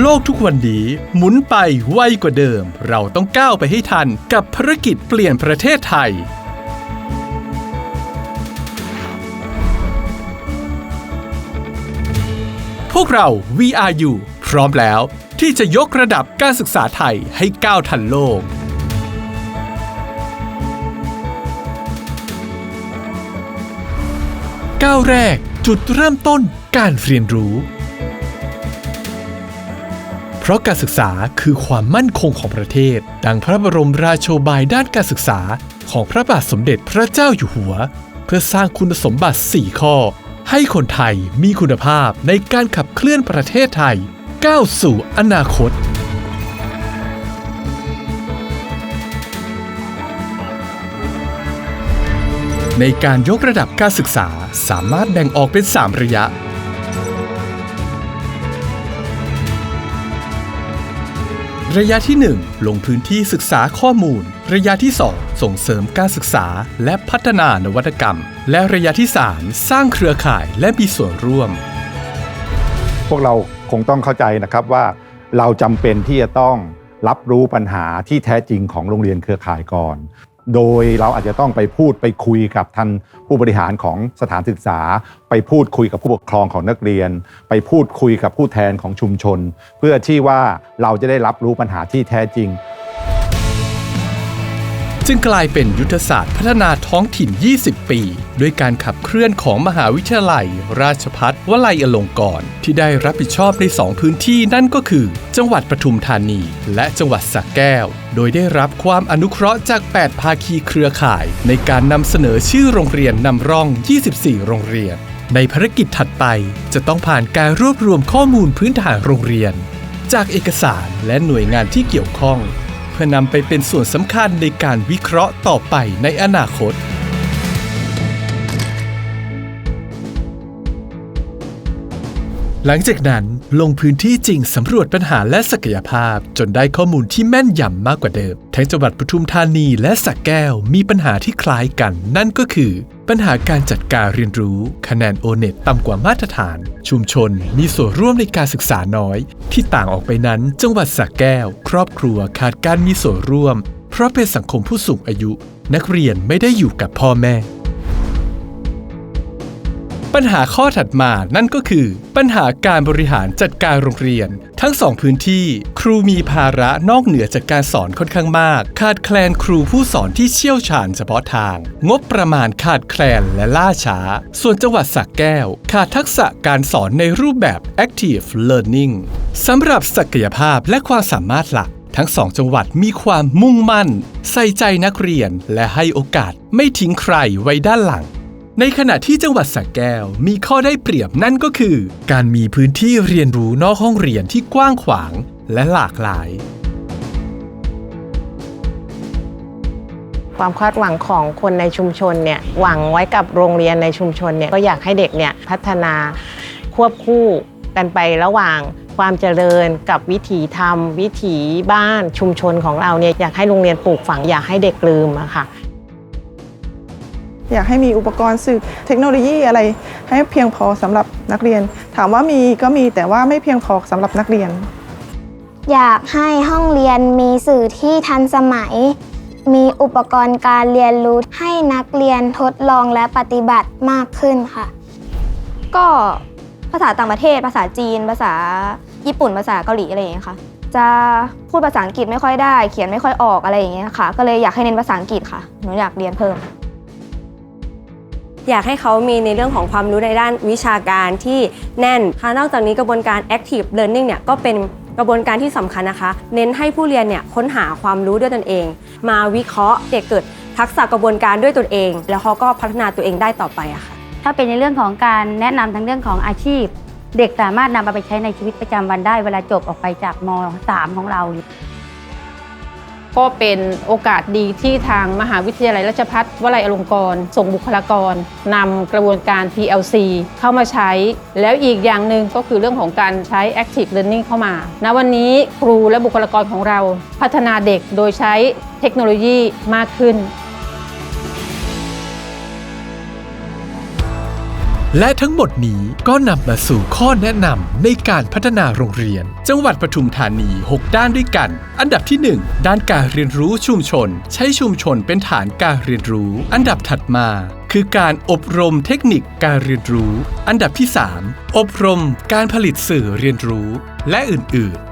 โลกทุกวันนี้หมุนไปไวกว่าเดิม เราต้องก้าวไปให้ทันกับภารกิจเปลี่ยนประเทศไทย พวกเรา VRU พร้อมแล้ว ที่จะยกระดับการศึกษาไทยให้ก้าวทันโลก ก้าวแรกจุดเริ่มต้นการเรียนรู้ เพราะการศึกษาคือความมั่นคงของประเทศ ดังพระบรมราโชบายด้านการศึกษาของพระบาทสมเด็จพระเจ้าอยู่หัว เพื่อสร้างคุณสมบัติ 4 ข้อ ให้คนไทยมีคุณภาพในการขับเคลื่อนประเทศไทย ก้าวสู่อนาคตในการยกระดับการศึกษาสามารถแบ่งออกเป็น 3 ระยะ ระยะที่ 1 ลงพื้นที่ศึกษาข้อมูล ระยะที่ 2 ส่งเสริมการศึกษา และพัฒนานวัตกรรม และระยะที่ 3 สร้างเครือข่ายและมีส่วนร่วม พวกเราคงต้องเข้าใจนะครับว่า เราจำเป็นที่จะต้องรับรู้ปัญหาที่แท้จริงของโรงเรียนเครือข่ายก่อน โดยเราอาจจะต้องไปพูดไปคุยกับท่านผู้บริหารของสถานศึกษา ไปพูดคุยกับผู้ปกครองของนักเรียน ไปพูดคุยกับผู้แทนของชุมชน เพื่อที่ว่าเราจะได้รับรู้ปัญหาที่แท้จริง จึงกลายเป็นยุทธศาสตร์พัฒนาท้องถิ่น 20 ปี ด้วยการขับเคลื่อนของมหาวิทยาลัย ราชพัฒวลัยอลงกรณ์ที่ได้รับผิดชอบใน 2 พื้นที่นั่นก็คือ จังหวัดปทุมธานี และจังหวัดสระแก้ว โดยได้รับความอนุเคราะห์จาก 8 ภาคีเครือข่าย ในการนำเสนอชื่อโรงเรียนนำร่อง 24 โรงเรียน ในภารกิจถัดไปจะต้องผ่านการรวบรวมข้อมูลพื้นฐานโรงเรียน จากเอกสารและหน่วยงานที่เกี่ยวข้อง พื่อนำไปเป็นส่วนสำคัญในการวิเคราะห์ต่อไปในอนาคตหลังจากนั้นลงพื้นที่จริงสำรวจปัญหาและศักยภาพ จนได้ข้อมูลที่แม่นยำมากกว่าเดิม ทั้งจังหวัดปทุมธานีและสระแก้วมีปัญหาที่คล้ายกัน นั่นก็คือ ปัญหาการจัดการเรียนรู้ คะแนนโอเน็ตต่ำกว่ามาตรฐาน ชุมชนมีส่วนร่วมในการศึกษาน้อย ที่ต่างออกไปนั้น จังหวัดสระแก้ว ครอบครัวขาดการมีส่วนร่วม เพราะเป็นสังคมผู้สูงอายุ นักเรียนไม่ได้อยู่กับพ่อแม่ ปัญหาข้อถัดมานั่นก็คือ ปัญหาการบริหารจัดการโรงเรียน ทั้งสองพื้นที่ ครูมีภาระนอกเหนือจากการสอนค่อนข้างมาก ขาดแคลนครูผู้สอนที่เชี่ยวชาญเฉพาะทาง งบประมาณขาดแคลนและล่าช้า ส่วนจังหวัดสระแก้ว ขาดทักษะการสอนในรูปแบบ active learning สำหรับศักยภาพและความสามารถหลักทั้งสองจังหวัดมีความมุ่งมั่น ใส่ใจนักเรียนและให้โอกาสไม่ทิ้งใครไว้ด้านหลัง ในขณะที่จังหวัดสระแก้วมีข้อได้เปรียบนั่นก็คือ การมีพื้นที่เรียนรู้นอกห้องเรียนที่กว้างขวางและหลากหลาย ความคาดหวังของคนในชุมชนเนี่ยหวังไว้กับโรงเรียนในชุมชนเนี่ยก็อยากให้เด็กเนี่ยพัฒนาควบคู่กันไประหว่างความเจริญกับวิถีธรรม วิถีบ้านชุมชนของเราเนี่ยอยากให้โรงเรียนปลูกฝังอยากให้เด็กลืมอะค่ะ อยากให้มีอุปกรณ์สื่อเทคโนโลยีอะไร ให้เพียงพอสำหรับนักเรียน ถามว่ามีก็มีแต่ว่าไม่เพียงพอสำหรับนักเรียน อยากให้ห้องเรียนมีสื่อที่ทันสมัย มีอุปกรณ์การเรียนรู้ให้นักเรียนทดลองและปฏิบัติมากขึ้นค่ะ ก็ภาษาต่างประเทศ ภาษาจีน ภาษาญี่ปุ่น ภาษาเกาหลีอะไรอย่างเงี้ยค่ะ จะพูดภาษาอังกฤษไม่ค่อยได้ เขียนไม่ค่อยออกอะไรอย่างเงี้ยค่ะ ก็เลยอยากให้เน้นภาษาอังกฤษค่ะ หนูอยากเรียนเพิ่ม อยากให้เขามีในเรื่องของความรู้ในด้านวิชาการที่แน่นค่ะนอกจากนี้กระบวนการ active learning เนี่ยก็เป็นกระบวนการที่สำคัญนะคะ เน้นให้ผู้เรียนเนี่ยค้นหาความรู้ด้วยตนเอง มาวิเคราะห์เด็กเกิดทักษะกระบวนการด้วยตนเอง แล้วเขาก็พัฒนาตัวเองได้ต่อไปอะค่ะถ้าเป็นในเรื่องของการแนะนำทางเรื่องของอาชีพ เด็กสามารถนำเอาไปใช้ในชีวิตประจำวันได้เวลาจบออกไปจากม .3 ของเรา ก็เป็นโอกาสดีที่ทางมหาวิทยาลัยราชภัฏวลัยอลงกรณ์ส่งบุคลากรนำกระบวนการ PLC เข้ามาใช้ แล้วอีกอย่างหนึ่งก็คือเรื่องของการใช้ Active Learning เข้ามา ณ วันนี้ครูและบุคลากรของเราพัฒนาเด็กโดยใช้เทคโนโลยีมากขึ้น และทั้งหมดนี้ก็นำมาสู่ข้อแนะนำในการพัฒนาโรงเรียน จังหวัดปทุมธานี 6 ด้านด้วยกัน อันดับที่ 1 ด้านการเรียนรู้ชุมชน ใช้ชุมชนเป็นฐานการเรียนรู้ อันดับถัดมา คือการอบรมเทคนิคการเรียนรู้ อันดับที่ 3 อบรมการผลิตสื่อเรียนรู้ และอื่น ๆ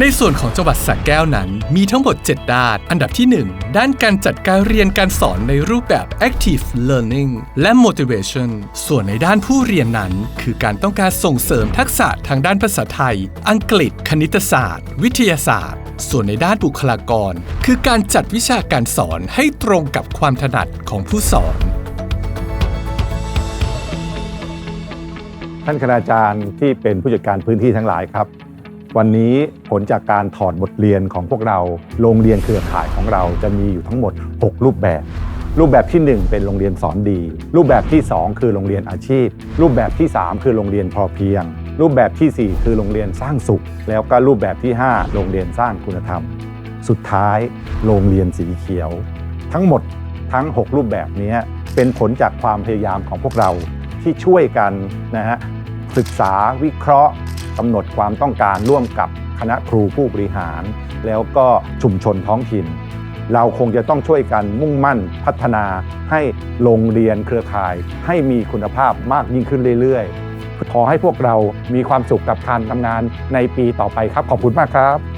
ในส่วนของจังหวัดสระแก้วนั้น มีทั้งหมด 7 ด้าน อันดับที่ 1 ด้านการจัดการเรียนการสอนในรูปแบบ active learning และ motivation ส่วนในด้านผู้เรียนนั้น คือการต้องการส่งเสริมทักษะทางด้านภาษาไทย อังกฤษ คณิตศาสตร์ วิทยาศาสตร์ ส่วนในด้านบุคลากร คือการจัดวิชาการสอนให้ตรงกับความถนัดของผู้สอนท่านคณาจารย์ที่เป็นผู้จัดการพื้นที่ทั้งหลายครับ วันนี้ผลจากการถอดบทเรียนของพวกเรา โรงเรียนเครือข่ายของเราจะมีอยู่ทั้งหมด 6 รูปแบบ รูปแบบที่ 1 เป็นโรงเรียนสอนดี รูปแบบที่ 2 คือโรงเรียนอาชีพ รูปแบบที่ 3 คือโรงเรียนพอเพียง รูปแบบทีสี่4 คือโรงเรียนสร้างสุข แล้วก็รูปแบบที่ 5 โรงเรียนสร้างคุณธรรม สุดท้าย โรงเรียนสีเขียว ทั้งหมดทั้ง 6 รูปแบบนี้เป็นผลจากความพยายามของพวกเราที่ช่วยกันนะฮะศึกษาวิเคราะห์ กำหนดความต้องการร่วมกับคณะครูผู้บริหาร แล้วก็ชุมชนท้องถิ่น เราคงจะต้องช่วยกันมุ่งมั่นพัฒนาให้โรงเรียนเครือข่าย ให้มีคุณภาพมากยิ่งขึ้นเรื่อยๆ ขอให้พวกเรามีความสุขกับการทำงานในปีต่อไปครับ ขอบคุณมากครับ